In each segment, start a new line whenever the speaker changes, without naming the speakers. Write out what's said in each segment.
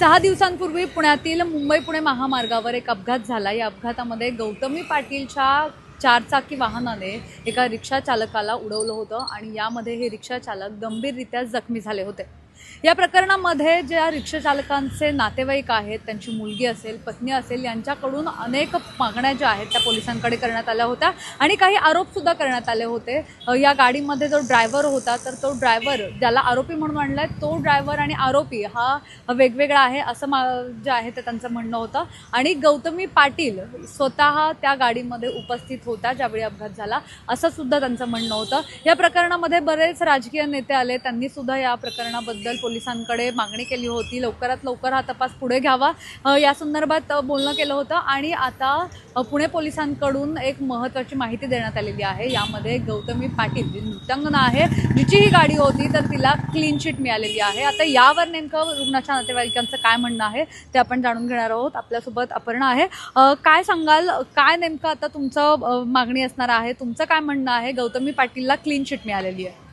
सहा दिवसांपूर्वी पुण्यातील मुंबई पुणे महामार्गावर एक अपघात झाला. या अपघातामध्ये गौतमी पाटीलच्या चारचाकी वाहनाने एका रिक्षा चालकाला उडवलं होतं आणि यामध्ये हे रिक्षा चालक गंभीररित्या जखमी झाले होते. या प्रकरणामध्ये ज्या रिक्षा चालकांचे नातेवाईक आहेत त्यांची मुलगी असेल पत्नी असेल यांच्याकडून अनेक मागण्या ज्या आहेत त्या पोलिसांकडे करण्यात आल्या होत्या. आणि काही आरोपसुद्धा करण्यात आले होते. या गाडीमध्ये जो ड्रायव्हर होता तर तो ड्रायव्हर ज्याला आरोपी म्हणून आणलाय तो ड्रायव्हर आणि आरोपी हा वेगवेगळा आहे असं मा जे आहे ते त्यांचं म्हणणं होतं. आणि गौतमी पाटील स्वतः त्या गाडीमध्ये उपस्थित होता ज्यावेळी अपघात झाला असं सुद्धा त्यांचं म्हणणं होतं. या प्रकरणामध्ये बरेच राजकीय नेते आले त्यांनी सुद्धा या प्रकरणाबद्दल पोलिसांकडे मागणी केली होती. लवकरात लवकर हा तपास पुढे घ्यावा या संदर्भात बोलणं केलं होतं. आणि आता पुणे पोलिसांकडून एक महत्त्वाची माहिती देण्यात आलेली आहे. यामध्ये गौतमी पाटील जी नृत्यांगना आहे जिची ही गाडी होती तर तिला क्लीन शीट मिळालेली आहे. आता यावर नेमकं रुग्णाच्या नातेवाईकांचं काय म्हणणं आहे ते आपण जाणून घेणार आहोत. आपल्यासोबत अपर्णा आहे. काय सांगाल? काय नेमकं आता तुमचं मागणी असणार आहे? तुमचं काय म्हणणं आहे? गौतमी पाटीलला क्लीन शीट मिळालेली आहे.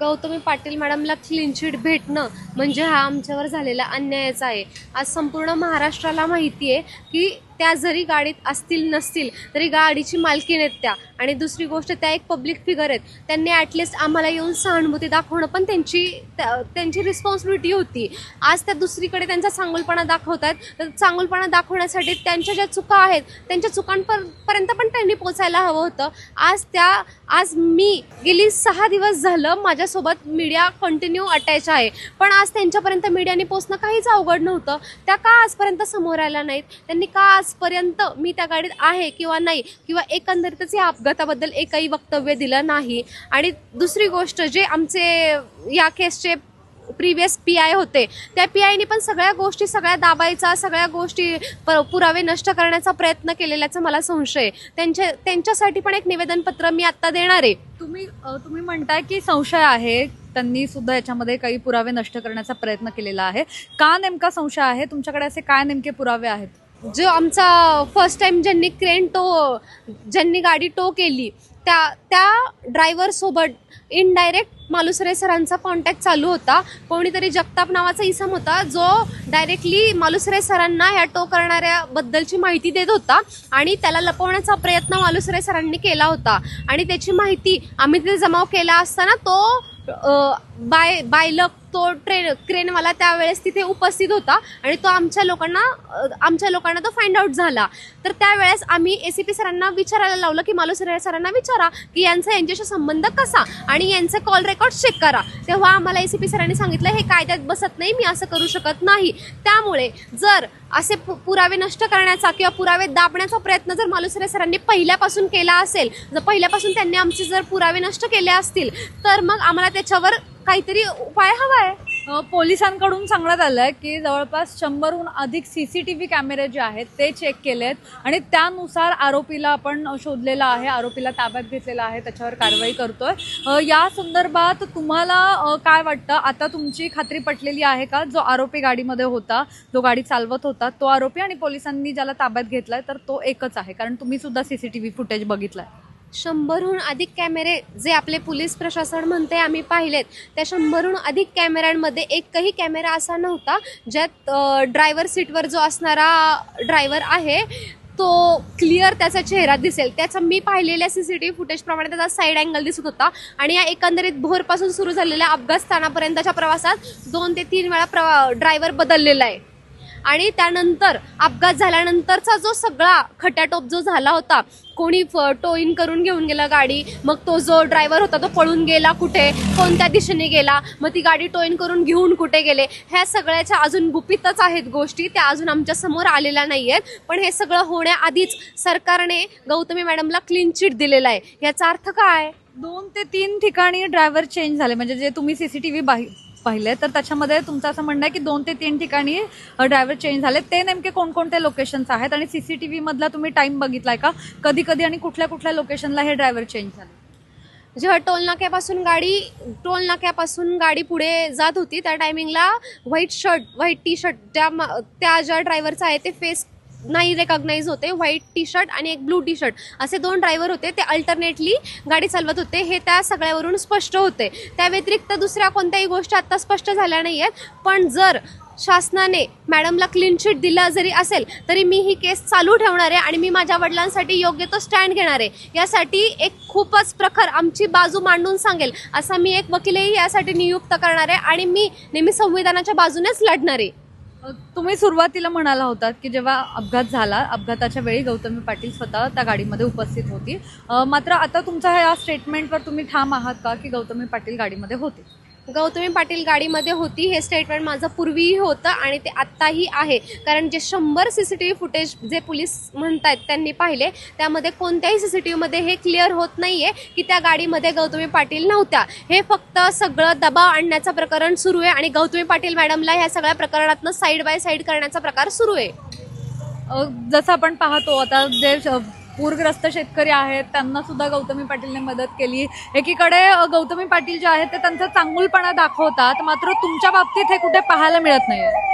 गौतमी पाटील मॅडमला क्लीन चिट भेटणं म्हणजे हा आमच्यावर झालेला अन्यायच आहे. आज संपूर्ण महाराष्ट्राला माहिती आहे की त्या जरी गाडीत असतील नसतील तरी गाडीची मालकीण आहेत त्या. आणि दुसरी गोष्ट त्या एक पब्लिक फिगर आहेत. त्यांनी ॲटलिस्ट आम्हाला येऊन सहानुभूती दाखवणं पण त्यांची त्या- त्यांची रिस्पॉन्सिबिलिटी होती. आज त्या दुसरीकडे त्यांचा चांगुलपणा आहेत तर चांगुलपणा दाखवण्यासाठी त्यांच्या ज्या चुका आहेत त्यांच्या चुकांपर्यंत पण त्यांनी पोचायला हवं होतं. आज त्या आज मी गेली सहा दिवस झालं माझ्यासोबत मीडिया कंटिन्यू अटॅच आहे. पण आज त्यांच्यापर्यंत मीडियाने पोचणं काहीच अवघड नव्हतं. त्या का आजपर्यंत समोर आल्या नाहीत? त्यांनी का आज आजपर्यंत मी त्या गाडीत आहे किंवा नाही किंवा एकंदरीतच या अपघाताबद्दल एकही वक्तव्य दिलं नाही. आणि दुसरी गोष्ट जे आमचे या केसचे प्रिव्हियस पी आय होते त्या पी आयने पण सगळ्या गोष्टी सगळ्या दाबायचा सगळ्या गोष्टी प- पुरावे नष्ट करण्याचा प्रयत्न केलेल्याचा मला संशय त्यांच्या त्यांच्यासाठी पण एक निवेदनपत्र मी आत्ता देणार आहे.
तुम्ही तुम्ही म्हणताय की संशय आहे त्यांनी सुद्धा याच्यामध्ये काही पुरावे नष्ट करण्याचा प्रयत्न केलेला आहे. का नेमका संशय आहे? तुमच्याकडे असे काय नेमके पुरावे आहेत?
जो आमचा फर्स्ट टाइम ज्यांनी क्रेन टो ज्यांनी गाडी टो केली त्या त्या ड्रायव्हरसोबत इनडायरेक्ट मालुसरे सरांचा कॉन्टॅक्ट चालू होता. कोणीतरी जगताप नावाचा इसम होता जो डायरेक्टली मालुसरे सरांना ह्या टो करणाऱ्याबद्दलची माहिती देत होता आणि त्याला लपवण्याचा प्रयत्न मालुसरे सरांनी केला होता. आणि त्याची माहिती आम्ही तिथे जमाव केला असताना तो बाय बाय लक तो ट्रेन क्रेनवाला त्यावेळेस तिथे उपस्थित होता आणि तो आमच्या लोकांना आमच्या लोकांना तो फाइंड आउट झाला. तर त्यावेळेस आम्ही ए सी पी सरांना विचारायला लावलं की मालुसरे सरांना विचारा की यांचा यांच्याशी संबंध कसा आणि यांचे कॉल रेकॉर्ड चेक करा. तेव्हा आम्हाला ए सी पी सरांनी सांगितलं हे कायद्यात बसत नाही मी असं करू शकत नाही. त्यामुळे जर असे पु- पुरावे नष्ट करण्याचा किंवा पुरावे दाबण्याचा प्रयत्न जर मालुसरे सरांनी पहिल्यापासून केला असेल जर पहिल्यापासून त्यांनी आमचे जर पुरावे नष्ट केले असतील तर मग आम्हाला त्याच्यावर काहीतरी उपाय हवा आहे
पोलिसांकडून सांगण्यात आलं आहे की जवळपास शंभरहून अधिक सी सी टी व्ही कॅमेरे जे आहेत ते चेक केलेत आणि त्यानुसार आरोपीला आपण शोधलेला आहे आरोपीला ताब्यात घेतलेला आहे त्याच्यावर कारवाई करतोय. या संदर्भात तुम्हाला काय वाटतं? आता तुमची खात्री पटलेली आहे का? जो आरोपी गाडीमध्ये होता जो गाडी चालवत होता तो आरोपी आणि पोलिसांनी ज्याला ताब्यात घेतलाय तर तो एकच आहे कारण तुम्ही सुद्धा C C T V footage बघितलाय.
शंभरहून अधिक कॅमेरे जे आपले पोलीस प्रशासन म्हणते आम्ही पाहिलेत. त्या शंभरहून अधिक कॅमेऱ्यांमध्ये एकही कॅमेरा असा नव्हता ज्यात ड्रायव्हर सीटवर जो असणारा ड्रायव्हर आहे तो क्लिअर त्याचा चेहरा दिसेल. त्याचा मी पाहिलेल्या सी सी टी व्ही फुटेजप्रमाणे त्याचा साईड अँगल दिसत होता. आणि या एकंदरीत भोरपासून सुरू झालेल्या अपघात स्थानापर्यंतच्या प्रवासात दोन ते तीन वेळा प्रवा ड्रायव्हर बदललेला आहे. आणि त्यानंतर अपघात झाल्यानंतरचा जो सगळा खट्याटोप जो झाला होता कोणी टोईन करून घेऊन गेला गाडी मग तो जो ड्रायव्हर होता तो पळून गेला कुठे? कोणत्या दिशेने गेला? मग ती गाडी टोईन करून घेऊन कुठे गेले? ह्या सगळ्याच्या अजून गुपितच आहेत गोष्टी त्या अजून आमच्यासमोर आलेल्या नाही आहेत पण हे सगळं होण्याआधीच सरकारने गौतमी मॅडमला क्लीन चिट दिलेला आहे. याचा अर्थ काय?
दोन ते तीन ठिकाणी ड्रायव्हर चेंज झाले. म्हणजे जे तुम्ही सीसीटीव्ही पाहिले तर त्याच्यामध्ये तुमचं असं म्हणणं आहे की दोन ते तीन ठिकाणी ड्रायव्हर चेंज झाले. ते नेमके कोणकोणते लोकेशन्स आहेत? आणि सी सी टी व्हीमधला तुम्ही टाईम बघितलाय का? कधी कधी आणि कुठल्या कुठल्या लोकेशनला हे ड्रायव्हर चेंज झाले?
जेव्हा टोल नाक्यापासून गाडी टोल नाक्यापासून गाडी पुढे जात होती त्या टायमिंगला white shirt white T shirt त्या त्या ज्या ड्रायव्हरचा आहे ते फेस नाही रेकॉग्नाईज होते. व्हाईट टी शर्ट आणि एक ब्लू टी शर्ट असे दोन ड्रायव्हर होते. ते अल्टरनेटली गाडी चालवत होते. हे त्या सगळ्यावरून स्पष्ट होते. त्या व्यतिरिक्त दुसऱ्या कोणत्याही गोष्टी आत्ता स्पष्ट झाल्या नाही आहेत पण जर शासनाने मॅडमला क्लीन चिट दिलं जरी असेल तरी मी ही केस चालू ठेवणार आहे आणि मी माझ्या वडिलांसाठी योग्य तो स्टँड घेणार आहे. यासाठी एक खूपच प्रखर आमची बाजू मांडून सांगेल असा मी एक वकीलही यासाठी नियुक्त करणार आहे आणि मी नेहमी संविधानाच्या बाजूनेच लढणार आहे.
तुम्ही सुरुवातीला म्हणाला होतात की जेव्हा अपघात झाला अपघाताच्या वेळी गौतमी पाटील स्वतः त्या गाडीमध्ये उपस्थित होती. मात्र आता तुमच्या या स्टेटमेंटवर तुम्ही ठाम आहात का की गौतमी पाटील गाडीमध्ये होते?
गौतमी पाटील गाडीमध्ये होती. हे स्टेटमेंट माझं पूर्वीही होतं आणि ते आत्ताही आहे. कारण जे शंभर C C T V footage जे पोलीस आहेत त्यांनी पाहिले त्यामध्ये कोणत्याही सी सी टी व्हीमध्ये हे क्लिअर होत नाही आहे की त्या गाडीमध्ये गौतमी पाटील नव्हत्या. हे फक्त सगळं दबाव आणण्याचं प्रकरण सुरू आहे आणि गौतमी पाटील मॅडमला ह्या सगळ्या प्रकरणातनं साईड बाय साईड करण्याचा प्रकार सुरू आहे.
जसं आपण पाहतो आता जे पूरग्रस्त शेतकरी आहेत त्यांना सुद्धा गौतमी पाटीलने मदत केली. एकीकडे गौतमी पाटील जे आहेत ते त्यांचा चांगुलपणा दाखवतात मात्र तुमच्या बाबतीत हे कुठे पाहायला मिळत नाही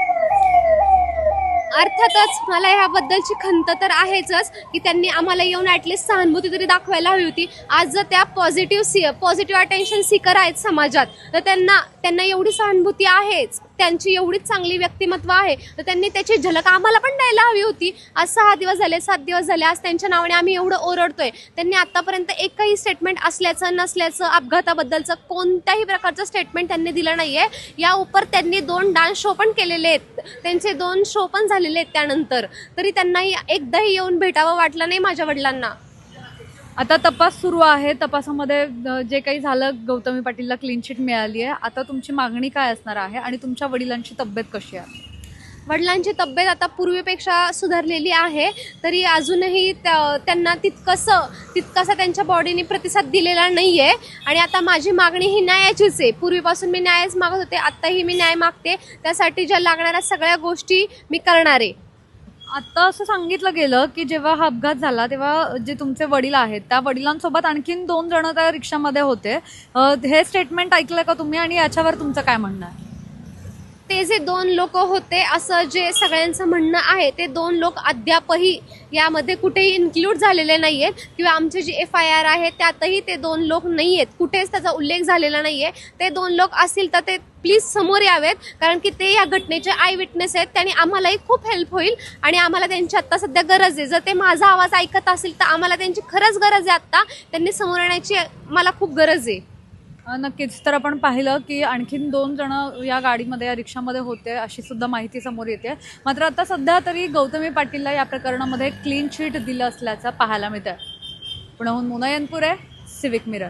अर्थातच मला ह्याबद्दलची खंत तर आहेच की त्यांनी आम्हाला येऊन ॲटलिस्ट सहानुभूती तरी दाखवायला हवी होती. आज जर त्या पॉझिटिव्ह सी पॉझिटिव्ह अटेन्शन सीकर आहेत समाजात तर त्यांना त्यांना एवढी सहानुभूती आहेच. त्यांची एवढीच चांगली व्यक्तिमत्व आहे तर त्यांनी त्याची झलक आम्हाला पण द्यायला हवी होती. आज सहा दिवस झाले सात दिवस झाले आज त्यांच्या नावाने आम्ही एवढं ओरडतोय. त्यांनी आतापर्यंत एकही स्टेटमेंट असल्याचं नसल्याचं अपघाताबद्दलचं कोणत्याही प्रकारचं स्टेटमेंट त्यांनी दिलं नाही आहे या उपर त्यांनी दोन डान्स शो पण केलेले आहेत. त्यांचे दोन शो पण झालेले आहेत त्यानंतर. तरी त्यांनाही एकदाही येऊन भेटावं वाटलं नाही माझ्या वडिलांना.
आता तपास सुरू आहे. तपासामध्ये जे काही झालं गौतमी पाटीलला क्लीन चिट मिळाली आहे. आता तुमची मागणी काय असणार आहे आणि तुमच्या वडिलांची तब्येत कशी आहे?
वडिलांची तब्येत आता पूर्वीपेक्षा सुधारलेली आहे. तरी अजूनही त्या- त्यांना तितकंसं तितकासा त्यांच्या बॉडीने प्रतिसाद दिलेला नाही आहे आणि आता माझी मागणी ही न्यायाचीच आहे. पूर्वीपासून मी न्यायच मागत होते. आत्ताही मी न्याय मागते. त्यासाठी ज्या लागणाऱ्या सगळ्या गोष्टी मी करणार आहे.
आता असं सांगितलं गेलं की जेव्हा हा अपघात झाला तेव्हा जे तुमचे वडील आहेत त्या वडिलांसोबत आणखीन दोन जण त्या रिक्षामध्ये होते. अ, हे स्टेटमेंट ऐकलं का तुम्ही? आणि याच्यावर तुमचं काय म्हणणं आहे?
ते जे दोन लोक होते असं जे सगळ्यांचं म्हणणं आहे ते दोन लोक अद्यापही यामध्ये कुठेही इन्क्लूड झालेले नाही आहेत किंवा आमचे जे एफ आय आर आहे त्यातही ते दोन लोक नाही आहेत कुठेच त्याचा उल्लेख झालेला नाही आहे ते दोन लोक असतील तर ते प्लीज समोर यावेत. कारण की ते या घटनेचे आय विटनेस आहेत. त्यांनी आम्हालाही खूप हेल्प होईल. आणि आम्हाला त्यांची आत्ता सध्या गरज आहे. जर ते माझा आवाज ऐकत असेल तर आम्हाला त्यांची खरंच गरज आहे आत्ता. त्यांनी समोर येण्याची मला खूप गरज आहे.
नक्कीच. तर आपण पाहिलं की आणखीन दोन जण या गाडीमध्ये या रिक्षामध्ये होते अशी सुद्धा माहिती समोर येते. मात्र आता सध्या तरी गौतमी पाटीलला या प्रकरणामध्ये क्लीन शीट दिलं असल्याचं पाहायला मिळतं पुण्याहून मुनयनपूर आहे सिविक मिरर